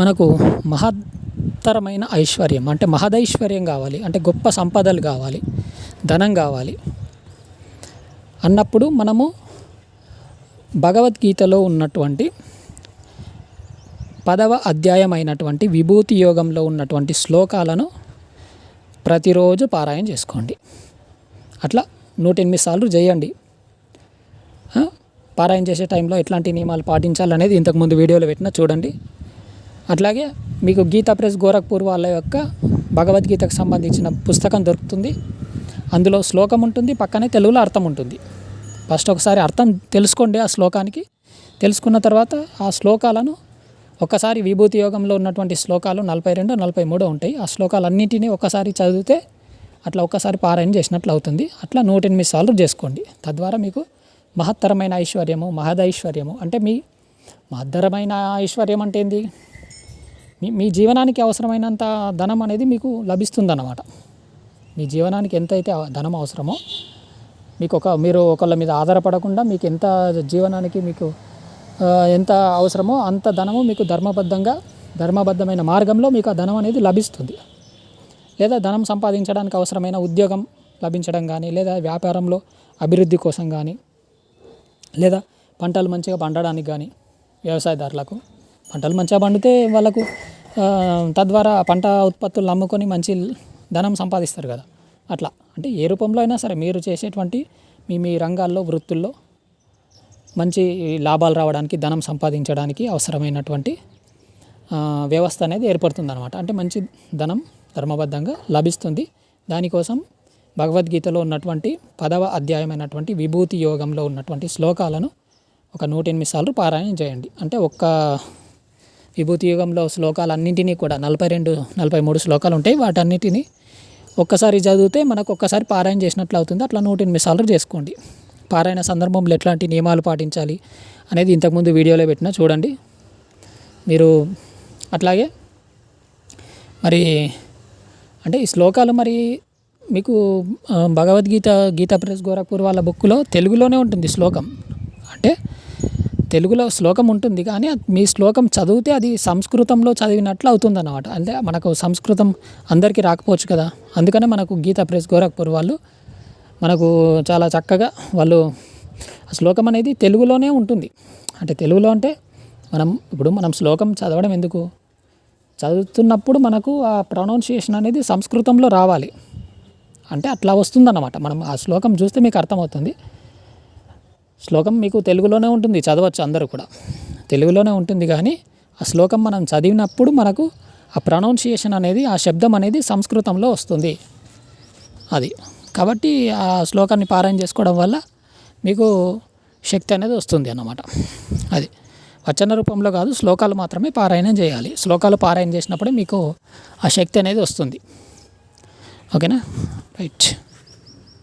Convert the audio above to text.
మనకు మహత్తరమైన ఐశ్వర్యం అంటే మహదైశ్వర్యం కావాలి అంటే గొప్ప సంపదలు కావాలి ధనం కావాలి. అన్నప్పుడు మనము భగవద్గీతలో ఉన్నటువంటి పదవ అధ్యాయం అయినటువంటి విభూతి యోగంలో ఉన్నటువంటి శ్లోకాలను ప్రతిరోజు పారాయణ చేసుకోండి. అట్లా నూట ఎనిమిది సార్లు చేయండి పారాయణ చేసే టైంలో ఎట్లాంటి నియమాలు పాటించాలనేది ఇంతకుముందు వీడియోలో పెట్టిన చూడండి. అట్లాగే మీకు గీతా ప్రెస్ గోరఖ్పూర్ వాళ్ళ యొక్క భగవద్గీతకు సంబంధించిన పుస్తకం దొరుకుతుంది. అందులో శ్లోకం ఉంటుంది పక్కనే తెలుగులో అర్థం ఉంటుంది. ఫస్ట్ ఒకసారి అర్థం తెలుసుకోండి ఆ శ్లోకానికి. తెలుసుకున్న తర్వాత ఆ శ్లోకాలను ఒకసారి విభూతి యోగంలో ఉన్నటువంటి శ్లోకాలు నలభై రెండు నలభై మూడు ఉంటాయి. ఆ శ్లోకాలన్నింటినీ ఒకసారి చదివితే అట్లా ఒక్కసారి పారాయణ చేసినట్లు అవుతుంది. అట్లా నూట ఎనిమిది సార్లు చేసుకోండి. తద్వారా మీకు మహత్తరమైన ఐశ్వర్యము మహదైశ్వర్యము అంటే మీ మహత్తరమైన ఐశ్వర్యం అంటే ఏంది? మీ మీ జీవనానికి అవసరమైనంత ధనం అనేది మీకు లభిస్తుందన్నమాట. మీ జీవనానికి ఎంతైతే ధనం అవసరమో మీకు ఒక మీరు ఒకళ్ళ మీద ఆధారపడకుండా మీకు ఎంత జీవనానికి మీకు ఎంత అవసరమో అంత ధనము మీకు ధర్మబద్ధంగా ధర్మబద్ధమైన మార్గంలో మీకు ఆ ధనం అనేది లభిస్తుంది. లేదా ధనం సంపాదించడానికి అవసరమైన ఉద్యోగం లభించడం కానీ లేదా వ్యాపారంలో అభివృద్ధి కోసం కానీ లేదా పంటలు మంచిగా పండడానికి కానీ వ్యవసాయదారులకు పంటలు మంచిగా పండితే వాళ్ళకు తద్వారా పంట ఉత్పత్తులను అమ్ముకొని మంచి ధనం సంపాదిస్తారు కదా. అట్లా. అంటే ఏ రూపంలో అయినా సరే మీరు చేసేటువంటి మీ మీ రంగాల్లో వృత్తుల్లో మంచి లాభాలు రావడానికి ధనం సంపాదించడానికి అవసరమైనటువంటి వ్యవస్థ అనేది ఏర్పడుతుంది అనమాట అంటే మంచి ధనం ధర్మబద్ధంగా లభిస్తుంది. దానికోసం భగవద్గీతలో ఉన్నటువంటి పదవ అధ్యాయమైనటువంటి విభూతి యోగంలో ఉన్నటువంటి శ్లోకాలను ఒక నూట ఎనిమిది సార్లు పారాయణ చేయండి. అంటే ఒక్క విభూతి యుగంలో శ్లోకాలన్నింటినీ కూడా నలభై రెండు నలభై మూడు శ్లోకాలు ఉంటాయి వాటన్నిటినీ ఒక్కసారి చదివితే మనకు ఒక్కసారి పారాయణ చేసినట్లు అవుతుంది. అట్లా నూట ఎనిమిది సార్లు చేసుకోండి. పారాయణ సందర్భంలో ఎట్లాంటి నియమాలు పాటించాలి అనేది ఇంతకుముందు వీడియోలో పెట్టిన చూడండి. మీరు అట్లాగే మరి అంటే ఈ శ్లోకాలు మరి మీకు భగవద్గీత గీతా ప్రెస్ గోరఖ్పూర్ వాళ్ళ బుక్లో తెలుగులోనే ఉంటుంది శ్లోకం. అంటే తెలుగులో శ్లోకం ఉంటుంది కానీ మీ శ్లోకం చదివితే అది సంస్కృతంలో చదివినట్లు అవుతుంది అన్నమాట అంటే మనకు సంస్కృతం అందరికీ రాకపోవచ్చు కదా. అందుకనే మనకు గీతా ప్రెస్ గోరఖ్పూర్ వాళ్ళు మనకు చాలా చక్కగా వాళ్ళు ఆ శ్లోకం అనేది తెలుగులోనే ఉంటుంది. అంటే తెలుగులో అంటే మనం ఇప్పుడు మనం శ్లోకం చదవడం ఎందుకు? చదువుతున్నప్పుడు మనకు ఆ ప్రొనౌన్సియేషన్ అనేది సంస్కృతంలో రావాలి. అంటే అట్లా వస్తుందన్నమాట. మనం ఆ శ్లోకం చూస్తే మీకు అర్థమవుతుంది. శ్లోకం మీకు తెలుగులోనే ఉంటుంది చదవచ్చు అందరూ కూడా. తెలుగులోనే ఉంటుంది కానీ ఆ శ్లోకం మనం చదివినప్పుడు మనకు ఆ ప్రొనౌన్సియేషన్ అనేది ఆ శబ్దం అనేది సంస్కృతంలో వస్తుంది. అది. కాబట్టి ఆ శ్లోకాన్ని పారాయణ చేసుకోవడం వల్ల మీకు శక్తి అనేది వస్తుంది అన్నమాట. అది. వచన రూపంలో కాదు శ్లోకాలు మాత్రమే పారాయణం చేయాలి. శ్లోకాలు పారాయణ చేసినప్పుడే మీకు ఆ శక్తి అనేది వస్తుంది. ఓకేనా? రైట్.